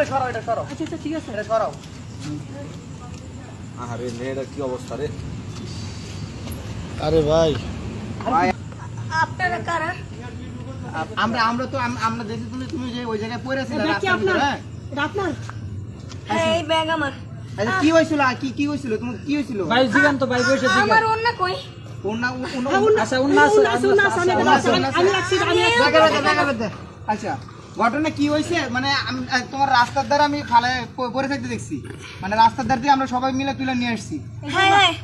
এটা সরাও এটা সরাও। আচ্ছা আচ্ছা ঠিক আছে। এটা সরাও। আরে মেয়েটার কি অবস্থা রে? আরে ভাই। আপনারা কারা? আমরা আমরা তো আমরা দেখি তুমি তুমি যে ওই জায়গায় পড়েছিলে ব্যাগ রাস্তার ভিতরে? এটা আপনার? এই ব্যাগ আমার। আচ্ছা কি হয়েছিল? আর কি কি হয়েছিল? তুমি কি ভাই জিগান তো ভাই বসে জিগান আমার কই? আচ্ছা, আছে, আছে, আমি রাখছি, আমি রাখছি। বেঁধে। আচ্ছা। ঘটনা কি হয়েছে? মানে আমি- তোমার রাস্তার দ্বারা আমি ফালে প- পড়ে থাকতে দেখছি। মানে রাস্তার ধার দিয়ে আমরা সবাই মিলে তুলে নিয়ে আসছি। হ্যাঁ হ্যাঁ।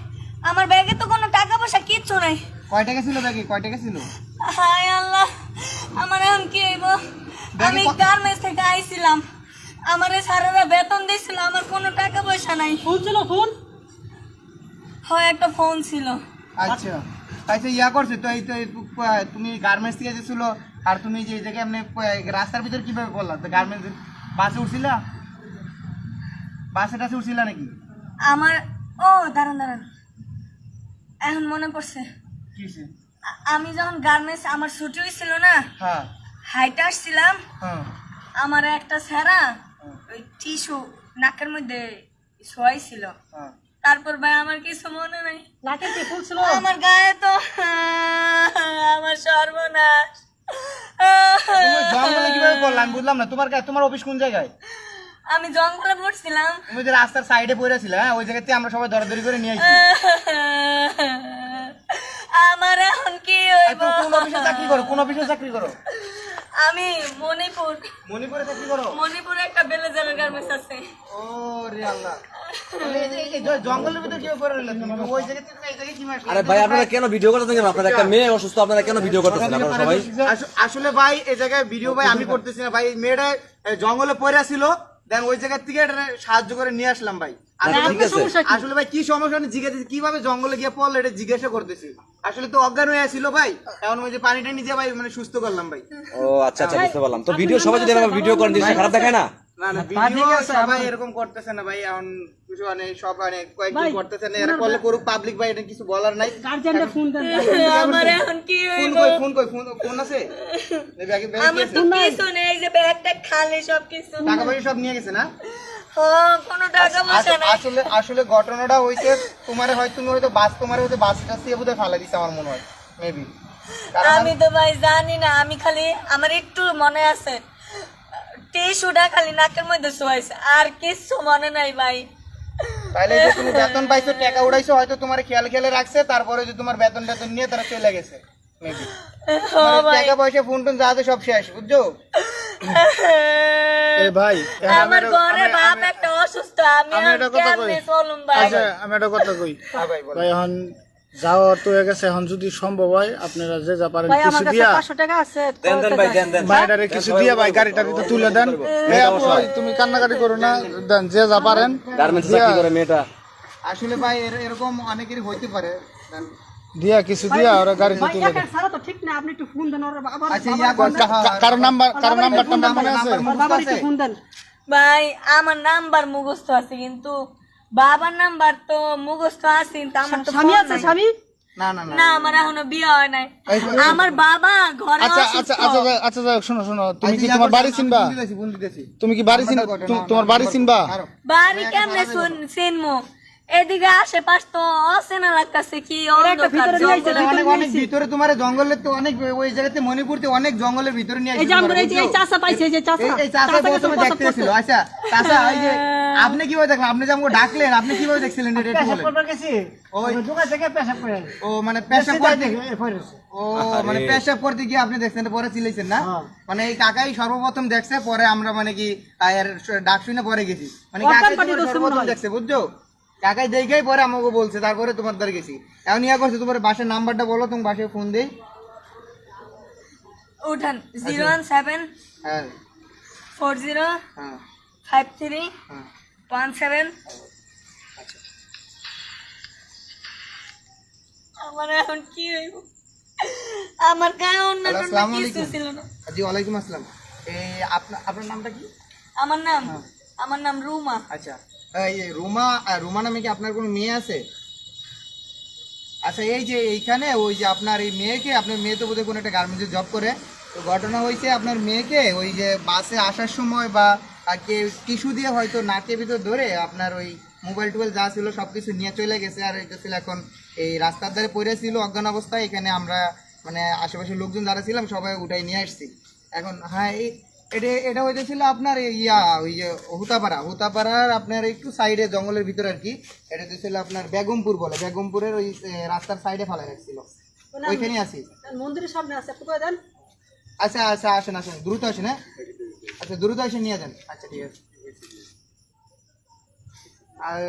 আমার ব্যাগে তো কোনো টাকা পয়সা কিচ্ছু নাই। কয় টাকা ছিল ব্যাগে? কয় টাকা ছিল? হায় আল্লাহ আমার এখন কি হইব? আমি গার্মেন্টস থেকে আইছিলাম। আমার সারারা বেতন দিছিল আমার কোনো টাকা পয়সা নাই। ফোন ছিল ফোন? হয় একটা ফোন ছিল। আচ্ছা। আচ্ছা ইয়া করছে তো এই তুমি গার্মেন্টস থেকে গেছিল আর তুমি যে জায়গায় এমনি আহ, রাস্তার ভিতরে কীভাবে বললা তো গার্মেন্টস বাসে উঠছিলা? বাসে টাসে উঠছিলা নাকি? আমার ও দাঁড়ান দাঁড়ান। এখন মনে পড়ছে। কি আমি যখন গার্মেন্টস আমার ছুটি হয়েছিল না হ্যাঁ। হাইটে আসছিলাম হ্যাঁ। আমার একটা স্যারা ওই টিস্যু নাকের মধ্যে শোয়াইছিল। হ্যাঁ। তারপর ভাই আমার কিছু মনে নাই। নাকের কি ফুল ছিল আমার গায়ে তো আমার সর্বনাশ। জঙ্গলে কীভাবে করলা আমি বুঝলাম না। তোমার তোমার অফিস কোন জায়গায়? আমি জঙ্গলে পড়ছিলাম। তুমি যে রাস্তার সাইডে পড়েছিলে হ্যাঁ? ওই জায়গাতে আমরা সবাই দরাদরি করে নিয়ে আসি। আমার এখন কি হইব? কোন অফিসে চাকরি করো? কোন অফিসে চাকরি করো? আমি মণিপুর। মণিপুরে চাকরি করো? মণিপুরে একটা বেলেজারের গার্মেন্টস আছে। ও রে আল্লাহ। তাহলে এই যে- এই যে জ- জঙ্গলের ভিতরে কীভাবে পড়ে রইলে তুমি ওই জায়গা থেকে এই জায়গায় কীভাবে আসলে? আরে ভাই আপনারা কেন ভিডিও করতেছেন আপনারা একটা মেয়ে অসুস্থ আপনারা কেন ভিডিও করতেছেন? আপনারা সবাই আসলে ভাই এই জায়গায় ভিডিও ভাই আমি করতেছি না। ভাই মেয়েটা জঙ্গলে পড়ে ছিল দেন ওই জায়গা থেকে সাহায্য করে নিয়ে আসলাম ভাই। আসলে- আছে। সমস্যা কি? আসলে ভাই কি সমস্যা জিজ্ঞাসা কীভাবে জঙ্গলে গিয়ে পড়ল এটা জিজ্ঞাসা করতেছি। আসলে তো অজ্ঞান হয়ে ছিল ভাই। এখন ওই যে পানিটা নিজে ভাই মানে সুস্থ করলাম ভাই। ও আচ্ছা আচ্ছা বুঝতে পারলাম। তো ভিডিও সবাই যদি ভিডিও করেন খারাপ দেখায় না? না না ভিডিও সবাই এরকম করতেছে না ভাই এখন কিছু মানে সব মানে কয়েকজন করতেছে না এরা করলে করুক পাবলিক ভাই এটা কিছু বলার নাই। গার্জিয়ানটা ফোন দেন আমার এখন কি ফোন কই ফোন কই ফোন ফোন আছে? ব্যাগে ব্যাগে আমার তো কিছু নেই। যে ব্যাগটা খালি সব কিছু টাকা পয়সা সব নিয়ে গেছে না? ও কোনো টাকা পয়সা আস- নাই। আসলে আসলে ঘটনাটা হইছে তোমার হয় তুমি হয়তো বাস তোমার হয়তো বাস টাস দিয়ে বোধহয় ফালা দিছে আমার মনে হয় মেবি আমি তো ভাই জানি না আমি খালি আমার একটু মনে আছে টিস্যুটা খালি নাকের মধ্যে শোয়াইছে। আর কিছু মনে নাই ভাই। তাহলে যে তুমি বেতন পাইছো টাকা উড়াইছো হয়তো তোমার খেয়াল খেয়ালে রাখছে তারপরে যে তোমার বেতন বেতন নিয়ে তারা চলে গেছে ভাই। টাকা পয়সা ফোন টোন যা সব শেষ বুঝছ? ভাই আমার ঘরে বাপ একটা অসুস্থ আমি আমি একটা কথা কই। আচ্ছা আমি একটা কথা কই। হ্যাঁ ভাই এখন যাওয়া তো গেছে এখন যদি সম্ভব হয় আপনারা যে যা পারেন কিছু দিয়া। পাঁচশো টাকা আছে দেন দেন ভাই দেন দেন। বাইরে কিছু দিয়া ভাই গাড়িটা কিন্তু তুলে দেন। তুমি কান্নাকাটি করো না দেন যে যা পারেন আসলে ভাই এরকম অনেকেরই হইতে পারে দিয়া কিছু দিয়া ওরা তুলে দেন। এক তো ঠিক না আপনি একটু ফোন দেন ওর আচ্ছা ইয়া কারও নাম্বার কারও নাম্বার মনে আছে? ওর বাবার একটু ফোন দেন। ভাই আমার নাম্বার মুখস্থ আছে কিন্তু বাবার নাম্বার তো মুখস্থ আছে কিন্তু আমার তো স্বামী আছে স্বামী? না না না না আমার এখনও বিয়ে হয় নাই। আমার বাবা ঘরে আচ্ছা আচ্ছা আচ্ছা আচ্ছা শোনো শোনো তুমি কি আচ্ছা, তোমার বাড়ি চিনবা। তুমি কি বাড়ি তোমার বাড়ি চিনবা। বাড়ি কেমনে শুন- চিনমু? এদিকে আশেপাশ তো অচেনা লাগতেছে কি ভিতরে। অনেক তোমার জঙ্গলের তো অনেক ওই জায়গাতে মণিপুরতে অনেক জঙ্গলের ভিতরে নিয়ে এই এই? চাষা পাইছে যে চাষা। এই- প্রথমে আচ্ছা চাষা এই যে আপনি কীভাবে দেখলেন? আপনি যে আমাকে ডাকলেন আপনি কীভাবে দেখছিলেন এটা একটু বলেন। ওই ও মানে পেশাব করতে ও মানে পেশাব করতে গিয়ে আপনি দেখছেন পরে চিলেছেন না? মানে এই কাকাই সর্বপ্রথম দেখছে পরে আমরা মানে কি এর ডাক শুনে পরে গেছি। মানে কাকাই সর্বপ্রথম দেখছে বুঝছ? কাকাই দেখেই পরে আমাকে বলছে তারপরে তোমার দ্বার গেছি। এখন ইয়া করছে তোমার বাসার নাম্বারটা বলো তুমি বাসায় ফোন দেই। উঠান জিরো ওয়ান সেভেন হ্যাঁ। ফোর জিরো হ্যাঁ। ফাইভ থ্রি হ্যাঁ। One seven. আমার এখন কি হইব? আমার গায়ে অন্য কিছু ছিল না। জি ওয়ালাইকুম আসসালাম। এই আপনার আপনার নামটা কি? আমার নাম আমার নাম রুমা। আচ্ছা। রুমা রুমা নামে কি আপনার কোনো মেয়ে আছে? আচ্ছা এই যে এইখানে, ওই যে আপনার এই মেয়েকে, আপনার মেয়ে তো বোধহয় কোনো একটা গার্মেন্টসে জব করে। তো ঘটনা হয়েছে আপনার মেয়েকে, ওই যে বাসে আসার সময় বা কে টিস্যু দিয়ে হয়তো নাকের ভিতর ধরে আপনার ওই মোবাইল টোবাইল যা ছিল সব কিছু নিয়ে চলে গেছে। আর এটা ছিল এখন এই রাস্তার ধারে পড়ে ছিল অজ্ঞান অবস্থায়। এখানে আমরা মানে আশেপাশের লোকজন যারা ছিলাম, সবাই উঠাই নিয়ে আসছি। এখন হ্যাঁ এই- এটা এটা হইতেছিল আপনার ইয়া ওই যে হুতাপাড়া। হুতাপাড়ার আপনার একটু সাইডে জঙ্গলের ভিতরে আর কি। এটা ছিল আপনার বেগমপুর বলে। বেগমপুরের ওই রাস্তার সাইডে ফেলা রাখছিল ওইখানেই আছি। মন্দিরের সামনে আছে। একটু দেন। আচ্ছা আচ্ছা আসেন আসেন। দ্রুত আসেন হ্যাঁ? আচ্ছা দ্রুত এসে নিয়ে যান। আচ্ছা ঠিক আছে। আর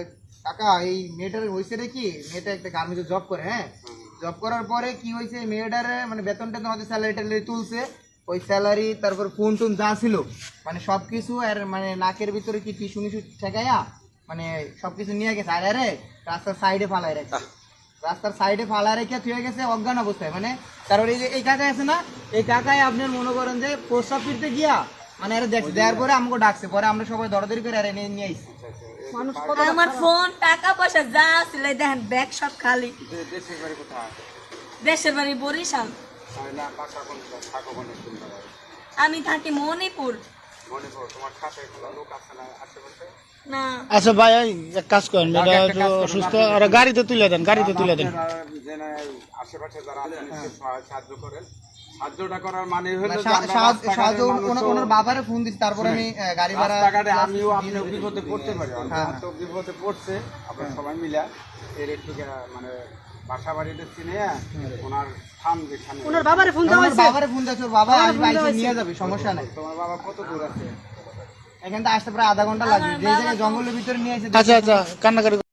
কাকা এই মেয়েটার হয়েছে রে কি? মেয়েটা একটা গার্মেন্টে জব করে হ্যাঁ? জব করার পরে কি হয়েছে মেয়েটার মানে বেতন টেতন হয়তো স্যালারি ট্যালারি তুলছে। ওই স্যালারি তারপর ফোন টোন যা ছিল মানে সব কিছু আর মানে নাকের ভিতরে কি টিসু মিসু ঠেকাইয়া মানে সব কিছু নিয়ে গেছে। আরে আরে রাস্তার সাইডে ফালাই রাখছে রাস্তার সাইডে ফালা রেখে থুয়ে গেছে অজ্ঞান অবস্থায়। মানে তারপরে এই যে এই কাকাই আছে না এই কাকাই আপনার মনে করেন যে প্রস্তাব ফিরতে গিয়া মানে আরে দেখছে দেওয়ার পরে আমাকে ডাকছে পরে আমরা সবাই দরদরি করে আরে নিয়ে নিয়ে আইছি। আমার ফোন টাকা পয়সা যা ছিল দেখেন ব্যাগ সব খালি। দেশের বাড়ি বরিশাল। আমি থাকি মণিপুর। আচ্ছা ভাই এক কাজ করেন এটা আর গাড়িতে তুলে দেন গাড়িতে তুলে দেন। আশেপাশে যারা আছেন একটু সাহা- সাহায্য করেন। সাহায্যটা করার মানে হলো যে সা- আমরা সাহায্য- ওনার বাবারে ফোন দিচ্ছি তারপরে আমি গাড়ি ভাড়া আমিও আপনিও বিপদে পড়তে পারি হ্যাঁ। বিপদে পড়ছে আমরা সবাই মিলা এর একটু মানে বাসা বাড়িতে চিনে ওনার স্থান যেখানে। ওনার বাবারে ফোন বাবারে বাবা আসবে আইসে নিয়ে যাবে সমস্যা নাই। তোমার বাবা কত দূর আছে? এখান থেকে আসতে প্রায় আধা ঘণ্টা লাগবে। যে জায়গায় জঙ্গলের ভিতরে নিয়ে এসে আচ্ছা আচ্ছা কান্নাকাটি